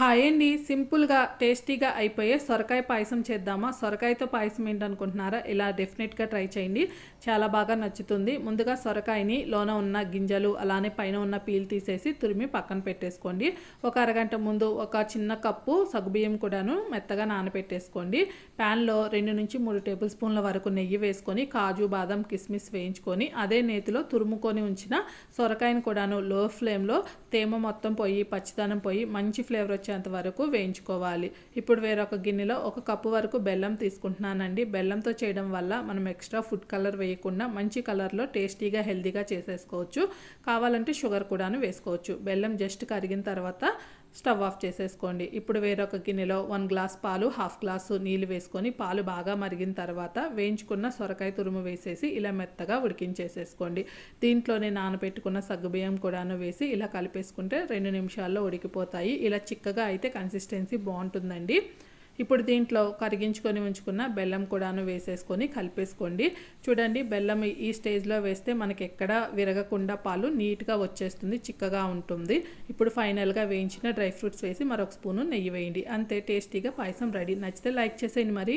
Hi అండి సింపుల్గా టేస్టీగా అయిపోయే సొరకాయ పాయసం చేద్దామా? సొరకాయతో పాయసం ఏంటనుకుంటున్నారా? ఇలా డెఫినెట్గా ట్రై చేయండి. చాలా బాగా నచ్చుతుంది. ముందుగా సొరకాయని లోన ఉన్న గింజలు అలానే పైన ఉన్న పీల్ తీసేసి తురిమి పక్కన పెట్టేసుకోండి. ఒక అరగంట ముందు ఒక చిన్న కప్పు సగ్గుబియ్యం కూడాను మెత్తగా నానబెట్టేసుకోండి. ప్యాన్లో రెండు నుంచి మూడు టేబుల్ స్పూన్ల వరకు నెయ్యి వేసుకొని కాజు బాదం కిస్మిస్ వేయించుకొని అదే నేతిలో తురుముకొని ఉంచిన సొరకాయను కూడాను లో ఫ్లేమ్లో తేమ మొత్తం పోయి పచ్చిదనం పోయి మంచి ఫ్లేవర్ వచ్చి వచ్చేంత వరకు వేయించుకోవాలి. ఇప్పుడు వేరొక గిన్నెలో ఒక కప్పు వరకు బెల్లం తీసుకుంటున్నానండి. బెల్లంతో చేయడం వల్ల మనం ఎక్స్ట్రా ఫుడ్ కలర్ వేయకుండా మంచి కలర్లో టేస్టీగా హెల్తీగా చేసేసుకోవచ్చు. కావాలంటే షుగర్ కూడాను వేసుకోవచ్చు. బెల్లం జస్ట్ కరిగిన తర్వాత స్టవ్ ఆఫ్ చేసేసుకోండి. ఇప్పుడు వేరొక గిన్నెలో వన్ గ్లాస్ పాలు హాఫ్ గ్లాసు నీళ్ళు వేసుకొని పాలు బాగా మరిగిన తర్వాత వేయించుకున్న సొరకాయ తురుము వేసేసి ఇలా మెత్తగా ఉడికించేసేసుకోండి. దీంట్లోనే నానబెట్టుకున్న సగ్గుబియ్యం కూడాను వేసి ఇలా కలిపేసుకుంటే రెండు నిమిషాల్లో ఉడికిపోతాయి. ఇలా చిక్కగా అయితే కన్సిస్టెన్సీ బాగుంటుందండి. ఇప్పుడు దీంట్లో కరిగించుకొని ఉంచుకున్న బెల్లం కూడాను వేసేసుకొని కలిపేసుకోండి. చూడండి బెల్లం ఈ స్టేజ్లో వేస్తే మనకి ఎక్కడ విరగకుండా పాలు నీట్గా వచ్చేస్తుంది చిక్కగా ఉంటుంది. ఇప్పుడు ఫైనల్గా వేయించిన డ్రై ఫ్రూట్స్ వేసి మరొక స్పూను నెయ్యి వేయండి. అంతే టేస్టీగా పాయసం రెడీ. నచ్చితే లైక్ చేసేయండి మరి.